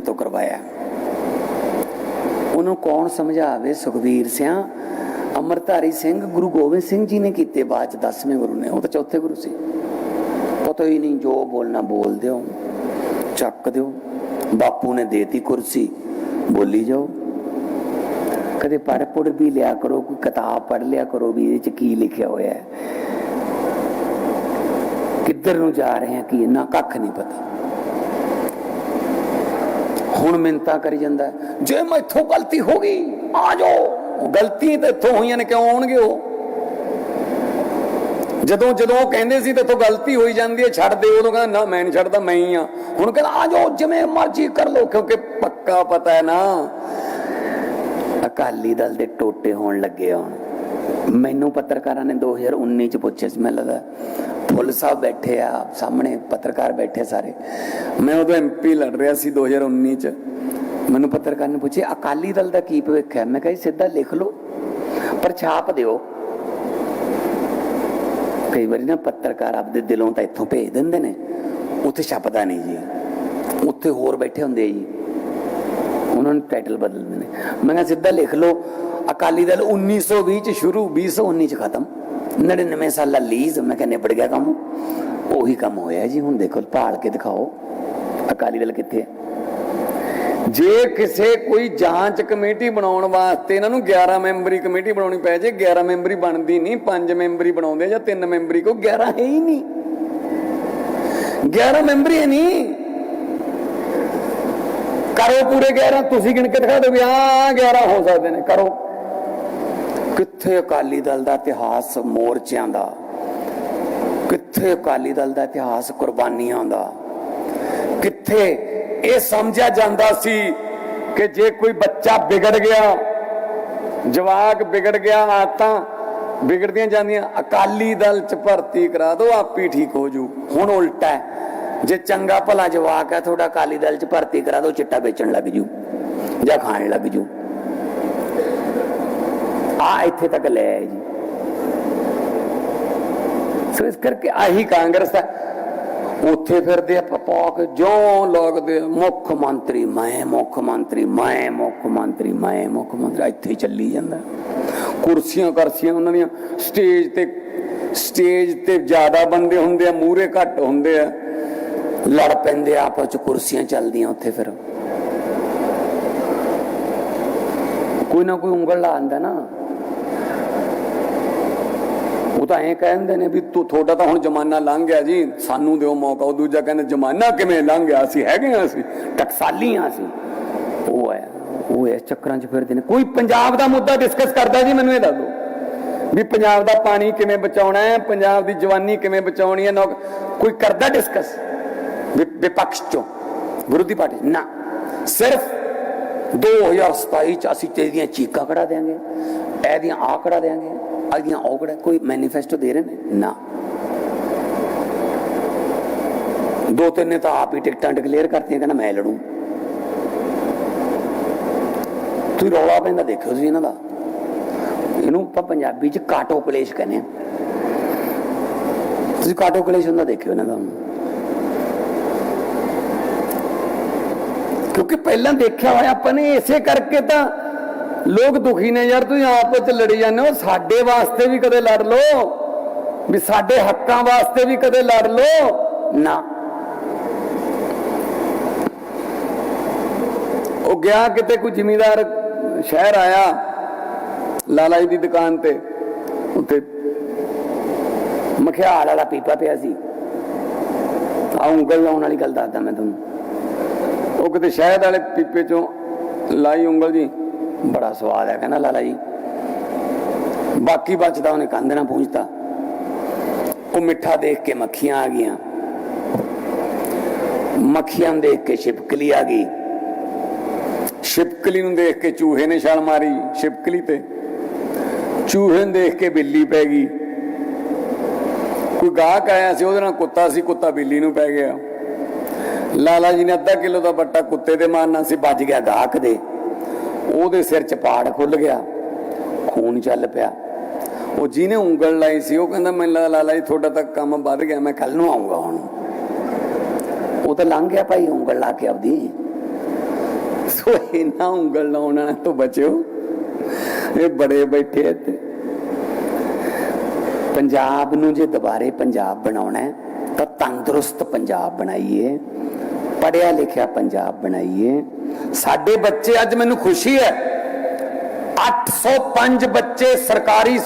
ਤੋਂ ਕਰਵਾਇਆ। ਉਹਨੂੰ ਕੌਣ ਸਮਝਾਵੇ? ਸੁਖਬੀਰ ਸਿਆ ਅਮਰਧਾਰੀ ਸਿੰਘ, ਗੁਰੂ ਗੋਬਿੰਦ ਸਿੰਘ ਜੀ ਨੇ ਕੀਤੇ ਬਾਅਦ ਚ 10ਵੇਂ ਗੁਰੂ ਨੇ। ਉਹ ਤਾਂ ਚੌਥੇ ਗੁਰੂ ਸੀ। ਪਤਾ ਹੀ ਨਹੀਂ ਜੋ ਬੋਲਣਾ ਬੋਲ ਦਿਓ, ਚੱਕ ਦਿਓ। ਬਾਪੂ ਨੇ ਦੇਤੀ ਕੁਰਸੀ, ਬੋਲੀ ਜਾਓ। ਕਦੇ ਪੜ੍ਹ ਪੁੜ ਵੀ ਲਿਆ ਕਰੋ, ਕੋਈ ਕਿਤਾਬ ਪੜ ਲਿਆ ਕਰੋ ਵੀ ਇਹਦੇ ਚ ਕੀ ਲਿਖਿਆ ਹੋਇਆ ਹੈ। ਕਿੱਧਰ ਨੂੰ ਜਾ ਰਹੇ ਹਾਂ, ਕੀ ਇੰਨਾ ਕੱਖ ਨਹੀਂ ਪਤਾ। ਹੁਣ ਮਿੰਤਾ ਕਰੀ ਜਾਂਦਾ। ਜੇ ਮੈਥੋਂ ਗਲਤੀ ਹੋ ਗਈ, ਆ ਜਾਓ। ਗਲਤੀ ਤਾਂ ਇੱਥੋਂ ਹੋਈਆਂ ਨੇ, ਕਿਉਂ ਆਉਣਗੇ ਉਹ? ਜਦੋਂ ਜਦੋਂ ਉਹ ਕਹਿੰਦੇ ਸੀ ਤੇ ਇੱਥੋਂ ਗਲਤੀ ਹੋਈ ਜਾਂਦੀ ਹੈ, ਛੱਡ ਦੇ। ਉਦੋਂ ਕਹਿੰਦਾ, ਨਾ, ਮੈਂ ਨਹੀਂ ਛੱਡਦਾ, ਮੈਂ ਹੀ ਆ ਹੁਣ ਕਹਿੰਦਾ, ਆ ਜਾਓ, ਜਿਵੇਂ ਮਰਜ਼ੀ ਕਰ ਲੋ ਕਿਉਂਕਿ ਪੱਕਾ ਪਤਾ ਹੈ ਨਾ। ਅਕਾਲੀ ਦਲ ਦੇ ਟੋਟੇ ਹੋਣ ਲੱਗੇ ਹੁਣ। ਮੈਨੂੰ ਪੱਤਰਕਾਰਾਂ ਨੇ 2019 ਚ ਪੁੱਛਿਆ ਸੀ, ਮੈਨੂੰ ਲੱਗਾ ਫੁੱਲ ਸਾਹਿਬ ਬੈਠੇ ਆ ਸਾਹਮਣੇ ਪੱਤਰਕਾਰ ਬੈਠੇ ਸਾਰੇ। ਮੈਂ ਉਦੋਂ ਐਮਪੀ ਲੜ ਰਿਹਾ ਸੀ 2019 ਚ। ਮੈਨੂੰ ਪੱਤਰਕਾਰ ਨੇ ਪੁੱਛਿਆ, ਅਕਾਲੀ ਦਲ ਦਾ ਕੀ ਭਵਿੱਖ ਹੈ? ਮੈਂ ਕਿਹਾ ਸਿੱਧਾ ਲਿਖ ਲਓ ਪਰ ਛਾਪ ਦਿਓ। ਕਈ ਵਾਰੀ ਨਾ ਪੱਤਰਕਾਰ ਆਪਦੇ ਦਿਲੋਂ ਤਾਂ ਇੱਥੋਂ ਭੇਜ ਦਿੰਦੇ ਨੇ, ਉੱਥੇ ਛਪਦਾ ਨਹੀਂ ਜੀ। ਉੱਥੇ ਹੋਰ ਬੈਠੇ ਹੁੰਦੇ ਜੀ। ਉਹਨਾਂ ਨੂੰ ਟਾਈਟਲ ਬਦਲਦੇ ਨੇ। ਮੈਂ ਕਿਹਾ, ਸਿੱਧਾ ਲਿਖ ਲਓ ਅਕਾਲੀ ਦਲ 1920 ਚ ਸ਼ੁਰੂ 2019 ਚ ਖਤਮ। 99 ਸਾਲਾ ਲੀਜ਼, ਮੈਂ ਕਿਹਾ ਨਿਬੜ ਗਿਆ ਕੰਮ। ਉਹੀ ਕੰਮ ਹੋਇਆ ਜੀ, ਹੁਣ ਦੇਖੋ, ਭਾਲ ਕੇ ਦਿਖਾਓ, ਅਕਾਲੀ ਦਲ ਕਿੱਥੇ ਹੈ। ਜੇ ਕਿਸੇ ਕੋਈ ਜਾਂਚ ਕਮੇਟੀ ਬਣਾਉਣ ਵਾਸਤੇ, ਇਹਨਾਂ ਨੂੰ 11 ਮੈਂਬਰੀ ਕਮੇਟੀ ਬਣਾਉਣੀ ਪੈ ਜੇ 11 ਮੈਂਬਰੀ ਬਣਦੀ ਨਹੀਂ 5 ਮੈਂਬਰੀ ਬਣਾਉਂਦੇ ਜਾਂ 3 ਮੈਂਬਰੀ ਕੋ 11 ਹੈ ਹੀ ਨਹੀਂ। 11 ਮੈਂਬਰੀ ਹੈ ਨਹੀਂ। ਕਰੋ ਪੂਰੇ 11 ਤੁਸੀਂ ਗਿਣ ਕੇ ਦਿਖਾ ਦਿਓ ਵੀ ਹਾਂ 11 ਹੋ ਸਕਦੇ ਨੇ, ਕਰੋ। ਕਿੱਥੇ ਅਕਾਲੀ ਦਲ ਦਾ ਇਤਿਹਾਸ ਮੋਰਚਿਆਂ ਦਾ? ਕਿੱਥੇ ਅਕਾਲੀ ਦਲ ਦਾ ਇਤਿਹਾਸ ਕੁਰਬਾਨੀਆਂ ਦਾ? ਕਿੱਥੇ ਇਹ ਸਮਝਿਆ ਜਾਂਦਾ ਸੀ ਕਿ ਜੇ ਕੋਈ ਬੱਚਾ ਵਿਗੜ ਗਿਆ, ਜਵਾਕ ਵਿਗੜ ਗਿਆ ਆਤਾਂ ਵਿਗੜਦੀਆਂ ਜਾਂਦੀਆਂ, ਅਕਾਲੀ ਦਲ ਚ ਭਰਤੀ ਕਰਾ ਦਿਓ, ਆਪੀ ਠੀਕ ਹੋ ਜੂ। ਹੁਣ ਉਲਟਾ ਹੈ। ਜੇ ਚੰਗਾ ਭਲਾ ਜਵਾਕ ਹੈ, ਤੁਹਾਡਾ ਅਕਾਲੀ ਦਲ ਚ ਭਰਤੀ ਕਰਾ ਦਿਓ, ਚਿੱਟਾ ਵੇਚਣ ਲੱਗ ਜੂ ਜਾਂ ਖਾਣ ਲੱਗ ਜੂ। ਆ ਇੱਥੇ ਤੱਕ ਲੈ ਆਏ ਜੀ। ਸੋ ਇਸ ਕਰਕੇ ਆਹੀ ਕਾਂਗਰਸ ਹੈ। ਉੱਥੇ ਫਿਰਦੇ ਆ ਪਪਾਕ ਜੋ ਲੱਗਦੇ ਮੁੱਖ ਮੰਤਰੀ, ਮੈਂ ਮੁੱਖ ਮੰਤਰੀ, ਮੈਂ ਮੁੱਖ ਮੰਤਰੀ, ਮੈਂ ਮੁੱਖ ਮੰਤਰੀ ਇੱਥੇ ਹੀ ਚੱਲੀ ਜਾਂਦਾ। ਕੁਰਸੀਆਂ ਕਰਸੀਆਂ ਉਹਨਾਂ ਦੀਆਂ, ਸਟੇਜ ਤੇ ਸਟੇਜ ਤੇ ਜ਼ਿਆਦਾ ਬੰਦੇ ਹੁੰਦੇ ਆ ਮੂਰੇ ਘੱਟ ਹੁੰਦੇ ਆ। ਲੜ ਪੈਂਦੇ ਆ, ਆਪਸ ਚ ਕੁਰਸੀਆਂ ਚੱਲਦੀਆਂ ਉੱਥੇ ਫਿਰ। ਕੋਈ ਨਾ ਕੋਈ ਉਂਗਲ ਲਾ ਆਂਦਾ ਨਾ। ਉਹ ਤਾਂ ਐਂ ਕਹਿੰਦੇ ਨੇ ਵੀ ਤੂੰ, ਤੁਹਾਡਾ ਤਾਂ ਹੁਣ ਜ਼ਮਾਨਾ ਲੰਘ ਗਿਆ ਜੀ। ਸਾਨੂੰ ਦਿਓ ਮੌਕਾ। ਉਹ ਦੂਜਾ ਕਹਿੰਦਾ, ਜ਼ਮਾਨਾ ਕਿਵੇਂ ਲੰਘ ਗਿਆ? ਅਸੀਂ ਹੈਗੇ ਆ ਅਸੀਂ, ਟਕਸਾਲੀਆਂ ਅਸੀਂ। ਉਹ ਹੈ ਉਹ ਇਸ ਚੱਕਰਾਂ 'ਚ ਫਿਰਦੇ ਨੇ। ਕੋਈ ਪੰਜਾਬ ਦਾ ਮੁੱਦਾ ਡਿਸਕਸ ਕਰਦਾ ਜੀ, ਮੈਨੂੰ ਇਹ ਦੱਸ ਦਿਓ। ਵੀ ਪੰਜਾਬ ਦਾ ਪਾਣੀ ਕਿਵੇਂ ਬਚਾਉਣਾ ਹੈ? ਪੰਜਾਬ ਦੀ ਜਵਾਨੀ ਕਿਵੇਂ ਬਚਾਉਣੀ ਹੈ? ਕੋਈ ਕਰਦਾ ਡਿਸਕਸ ਵਿਪਕਸ਼ ਚੋਂ। ਵਿਰੋਧੀ ਪਾਰਟੀ ਨਾ। ਸਿਰਫ 2027 ਚ ਅਸੀਂ ਤੇਰੀਆਂ ਚੀਕਾਂ ਕਢਾ ਦੇਾਂਗੇ ਇਹਦੀਆਂ ਆ ਕਢਾ ਦੇਾਂਗੇ ਇਹਦੀਆਂ ਉਹ ਕੋਈ ਮੈਨੀਫੈਸਟੋ ਦੇ ਰਹੇ ਨੇ? ਨਾ। ਦੋ ਤਿੰਨ ਨੇ ਤਾਂ ਆਪ ਹੀ ਟਿਕਟਾਂ ਡਿਕਲੇਅਰ ਕਰਤੀਆਂ, ਕਹਿੰਦਾ ਮੈਂ ਲੜੂ। ਤੁਸੀਂ ਰੌਲਾ ਪੈਂਦਾ ਦੇਖਿਓ ਤੁਸੀਂ ਇਹਨਾਂ ਦਾ। ਇਹਨੂੰ ਆਪਾਂ ਪੰਜਾਬੀ ਚ ਕਾਟੋ ਕਲੇਸ਼ ਕਹਿੰਦੇ ਆ ਤੁਸੀਂ ਕਾਟੋ ਕਲੇਸ਼ ਹੁੰਦਾ ਦੇਖਿਓ ਇਹਨਾਂ ਦਾ। ਕਿਉਂਕਿ ਪਹਿਲਾਂ ਦੇਖਿਆ ਹੋਇਆ ਆਪਾਂ ਨੇ, ਇਸੇ ਕਰਕੇ ਤਾਂ ਲੋਕ ਦੁਖੀ ਨੇ ਯਾਰ, ਤੁਸੀਂ ਆਪਸ ਵਿੱਚ ਲੜੀ ਜਾਂਦੇ ਹੋ। ਸਾਡੇ ਵਾਸਤੇ ਵੀ ਕਦੇ ਲੜ ਲਓ। ਵੀ ਸਾਡੇ ਹੱਕਾਂ ਵਾਸਤੇ ਵੀ ਕਦੇ ਲੜ ਲਓ। ਨਾ। ਉਹ ਗਿਆ ਕਿਤੇ ਕੋਈ ਜ਼ਿਮੀਦਾਰ ਸ਼ਹਿਰ ਆਇਆ, ਲਾਲਾ ਜੀ ਦੀ ਦੁਕਾਨ ਤੇ। ਉੱਤੇ ਮਖਿਆਲ ਵਾਲਾ ਪੀਪਾ ਪਿਆ ਸੀ। ਆ ਉਂਗਲ ਲਾਉਣ ਵਾਲੀ ਗੱਲ ਦੱਸਦਾ ਮੈਂ ਤੁਹਾਨੂੰ। ਉਹ ਕਿਤੇ ਸ਼ਹਿਦ ਵਾਲੇ ਪੀਪੇ ਚੋਂ ਲਾਈ ਉਂਗਲ ਜੀ। ਬੜਾ ਸਵਾਦ ਹੈ, ਕਹਿੰਦਾ ਲਾਲਾ ਜੀ। ਬਾਕੀ ਬਚਦਾ ਉਹਨੇ ਕੰਧ ਨਾਲ ਪੂੰਝਤਾ। ਉਹ ਮਿੱਠਾ ਦੇਖ ਕੇ ਮੱਖੀਆਂ ਆ ਗਈਆਂ। ਮੱਖੀਆਂ ਨੂੰ ਦੇਖ ਕੇ ਛਿਪਕਲੀ ਆ ਗਈ। ਛਿਪਕਲੀ ਨੂੰ ਦੇਖ ਕੇ ਚੂਹੇ ਨੇ ਛਾਲ ਮਾਰੀ ਛਿਪਕਲੀ ਤੇ। ਚੂਹੇ ਨੂੰ ਦੇਖ ਕੇ ਬਿੱਲੀ ਪੈ ਗਈ। ਕੋਈ ਗਾਹਕ ਆਇਆ ਸੀ, ਉਹਦੇ ਨਾਲ ਕੁੱਤਾ ਸੀ, ਕੁੱਤਾ ਬਿੱਲੀ ਨੂੰ ਪੈ ਗਿਆ। ਲਾਲਾ ਜੀ ਨੇ ਅੱਧਾ ਕਿਲੋ ਦਾ ਬੱਟਾ ਕੁੱਤੇ ਤੇ ਮਾਰਨਾ ਸੀ ਵੱਜ ਗਿਆ ਗਾਹਕ ਦੇ। ਉਹਦੇ ਸਿਰ 'ਚ ਪਾੜ ਖੁੱਲ ਗਿਆ, ਖੂਨ ਚੱਲ ਪਿਆ। ਉਹ ਜਿਹਨੇ ਉਂਗਲ ਲਾਈ ਸੀ, ਉਹ ਕਹਿੰਦਾ ਮੈਂ ਲਾ ਲਾ ਤੁਹਾਡਾ ਤਾਂ ਕੰਮ ਵੱਧ ਗਿਆ, ਮੈਂ ਕੱਲ ਨੂੰ ਆਉਂਗਾ ਹੁਣ। ਉਹ ਤਾਂ ਲੰਘ ਗਿਆ ਭਾਈ, ਉਂਗਲ ਲਾ ਕੇ ਆਪਦੀ। ਸੋ ਇਹਨਾਂ ਉਂਗਲ ਲਾਉਣਾ ਤੋਂ ਬਚਿਓ। ਇਹ ਬੜੇ ਬੈਠੇ ਤੇ ਪੰਜਾਬ ਨੂੰ ਜੇ ਦੁਬਾਰੇ ਪੰਜਾਬ ਬਣਾਉਣਾ ਹੈ, ਤਾਂ ਤੰਦਰੁਸਤ ਪੰਜਾਬ ਬਣਾਈਏ ਪੜਿਆ ਲਿਖਿਆ ਪੰਜਾਬ ਬਣਾਈਏ। ਸਾਡੇ ਬੱਚੇ ਅੱਜ ਮੈਨੂੰ ਖੁਸ਼ੀ ਹੈ। 805 ਬੱਚੇ ਸਰਕਾਰੀ